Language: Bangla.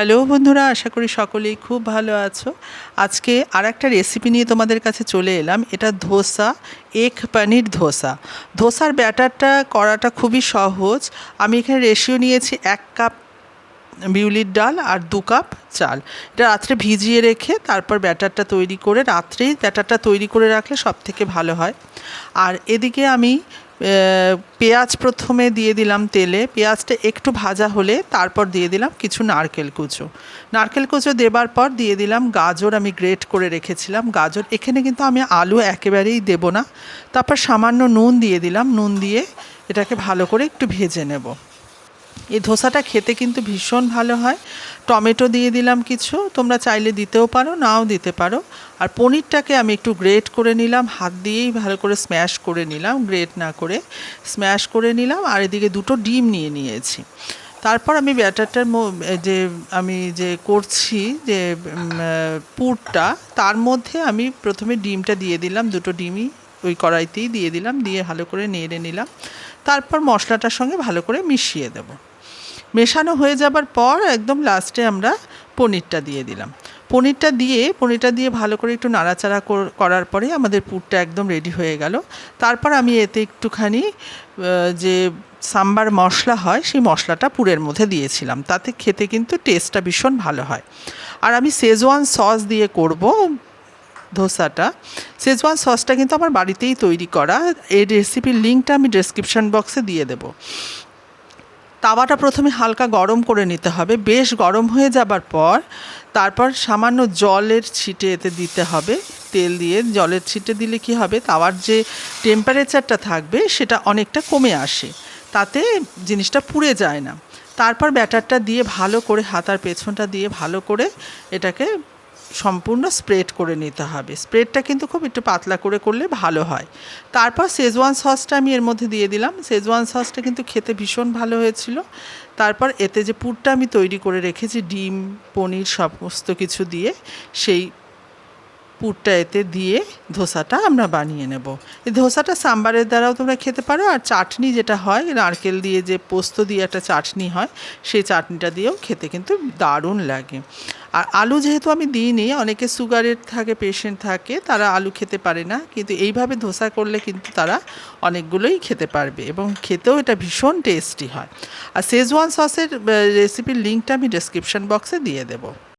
হ্যালো বন্ধুরা, আশা করি সকলেই খুব ভালো আছো। আজকে আর একটা রেসিপি নিয়ে তোমাদের কাছে চলে এলাম। এটা ধোসা এগ পনির ধোসা। ধোসার ব্যাটারটা করাটা খুবই সহজ। আমি এখানে রেশিও নিয়েছি এক কাপ বিউলির ডাল আর দু কাপ চাল। এটা রাত্রে ভিজিয়ে রেখে তারপর ব্যাটারটা তৈরি করে, রাত্রেই ব্যাটারটা তৈরি করে রাখলে সব থেকে ভালো হয়। আর এদিকে আমি পেঁয়াজ প্রথমে দিয়ে দিলাম তেলে। পেঁয়াজটা একটু ভাজা হলে তারপর দিয়ে দিলাম কিছু নারকেল কুচো। নারকেল কুচো দেবার পর দিয়ে দিলাম গাজর আমি গ্রেট করে রেখেছিলাম। গাজর এখানে কিন্তু আমি আলু একেবারেই দেব না। তারপর সামান্য নুন দিয়ে দিলাম। নুন দিয়ে এটাকে ভালো করে একটু ভেজে নেব। এই ধোসাটা খেতে কিন্তু ভীষণ ভালো হয়। টমেটো দিয়ে দিলাম কিছু, তোমরা চাইলে দিতেও পারো, নাও দিতে পারো। আর পনিরটাকে আমি একটু গ্রেট করে নিলাম, হাত দিয়েই ভালো করে স্ম্যাশ করে নিলাম, গ্রেট না করে স্ম্যাশ করে নিলাম। আর এদিকে দুটো ডিম নিয়ে নিয়েছি। তারপর আমি ব্যাটারটার যে আমি যে করছি যে পুরটা, তার মধ্যে আমি প্রথমে ডিমটা দিয়ে দিলাম, দুটো ডিমই ওই কড়াইতেই দিয়ে দিলাম, দিয়ে ভালো করে নেড়ে নিলাম। তারপর মশলাটার সঙ্গে ভালো করে মিশিয়ে দেবো। মেশানো হয়ে যাবার পর একদম লাস্টে আমরা পনিরটা দিয়ে দিলাম। পনিরটা দিয়ে পনিরটা দিয়ে ভালো করে একটু নাড়াচাড়া করার পরে আমাদের পুরটা একদম রেডি হয়ে গেল। তারপর আমি এতে একটুখানি যে সাম্বার মশলা হয়, সেই মশলাটা পুরের মধ্যে দিয়েছিলাম। তাতে খেতে কিন্তু টেস্টটা ভীষণ ভালো হয়। আর আমি শেজওয়ান সস দিয়ে করব ধোসাটা। শেজওয়ান সসটা কিন্তু আমার বাড়িতেই তৈরি করা। এই রেসিপির লিঙ্কটা আমি ডেসক্রিপশন বক্সে দিয়ে দেবো। তাওয়াটা প্রথমে হালকা গরম করে নিতে হবে। বেশ গরম হয়ে যাবার পর তারপর সামান্য জলের ছিটে এতে দিতে হবে। তেল দিয়ে জলের ছিটে দিলে কি হবে? তাওয়ার যে টেম্পারেচারটা থাকবে সেটা অনেকটা কমে আসে। তাতে জিনিসটা পুড়ে যায় না। তারপর ব্যাটারটা দিয়ে ভালো করে হাতার পেছনটা দিয়ে ভালো করে এটাকে সম্পূর্ণ স্প্রেড করে নিতে হবে। স্প্রেডটা কিন্তু খুব একটু পাতলা করে করলে ভালো হয়। তারপর শেজওয়ান সসটা আমি এর মধ্যে দিয়ে দিলাম। শেজওয়ান সসটা কিন্তু খেতে ভীষণ ভালো হয়েছিল। তারপর এতে যে পুরটা আমি তৈরি করে রেখেছি, ডিম, পনির সমস্ত কিছু দিয়ে, সেই পুরটা এতে দিয়ে ধোসাটা আমরা বানিয়ে নেব। এই ধোসাটা সাম্বারের দ্বারাও তোমরা খেতে পারো। আর চাটনি যেটা হয়, নারকেল দিয়ে যে পোস্ত দিয়ে একটা চাটনি হয়, সেই চাটনিটা দিয়েও খেতে কিন্তু দারুণ লাগে। আর আলু যেহেতু আমি দিইনি, অনেকে সুগারের থাকে পেশেন্ট থাকে, তারা আলু খেতে পারে না। কিন্তু এইভাবে ধোসা করলে কিন্তু তারা অনেকগুলোই খেতে পারবে এবং খেতেও এটা ভীষণ টেস্টি হয়। আর শেজওয়ান সসের রেসিপির লিঙ্কটা আমি ডেসক্রিপশন বক্সে দিয়ে দেবো।